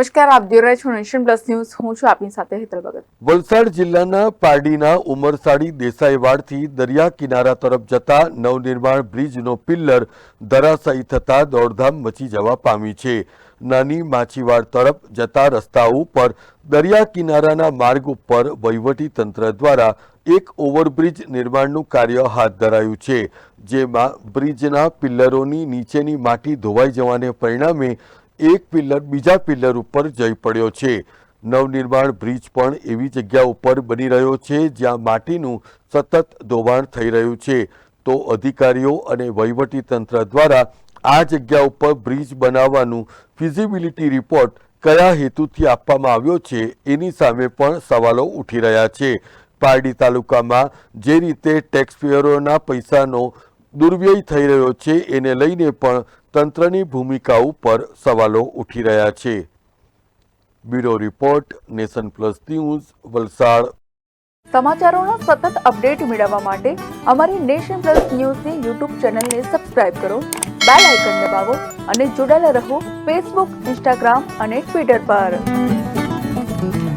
નમસ્કાર, આપ જોઈ રહ્યા છો નેશન પ્લસ ન્યૂઝ. હું છું આપની સાથે હેતલ ભગત. વલસાડ જિલ્લાના પારડીના ઉમરસાડી દેસાઈવાડથી દરિયા કિનારા તરફ જતા નવનિર્માણ બ્રિજનો પિલ્લર ધરાશાયી થતા દોડધામ મચી જવા પામી છે. નાની માછીવાડ તરફ જતા રસ્તા ઉપર દરિયા કિનારાના માર્ગ ઉપર વહીવટી તંત્ર દ્વારા એક ઓવરબ્રિજ નિર્માણનું કાર્ય હાથ ધરાયું છે. જેમાં બ્રિજના પિલ્લરોની નીચેની માટી ધોવાઈ જવાને પરિણામે એક પિલ્લર બીજા પિલ્લર ઉપર જઈ પડ્યો છે. નવનિર્માણ બ્રિજ પણ એવી જગ્યા ઉપર બની રહ્યો છે જ્યાં માટીનું સતત ધોવાણ થઈ રહ્યું છે. તો અધિકારીઓ અને વહીવટી તંત્ર દ્વારા આ જગ્યા ઉપર બ્રિજ બનાવવાનું ફિઝિબિલિટી રિપોર્ટ કયા હેતુથી આપવામાં આવ્યો છે એની સામે પણ સવાલો ઉઠી રહ્યા છે. પારડી તાલુકામાં જે રીતે ટેક્સપેયરોના પૈસાનો દુર્વ્યય થઈ રહ્યો છે એને લઈને પણ તંત્રની ભૂમિકા ઉપર સવાલો ઉઠી રહ્યા છે. Bureau report, nation plus news, Valsad. સમાચારોનો સતત અપડેટ મેળવવા માટે અમારી નેશન પ્લસ ન્યૂઝની યુટ્યુબ ચેનલને સબસ્ક્રાઇબ કરો, બેલ આઇકન દબાવો અને જોડાયેલા રહો ફેસબુક, ઇન્સ્ટાગ્રામ અને ટ્વિટર પર.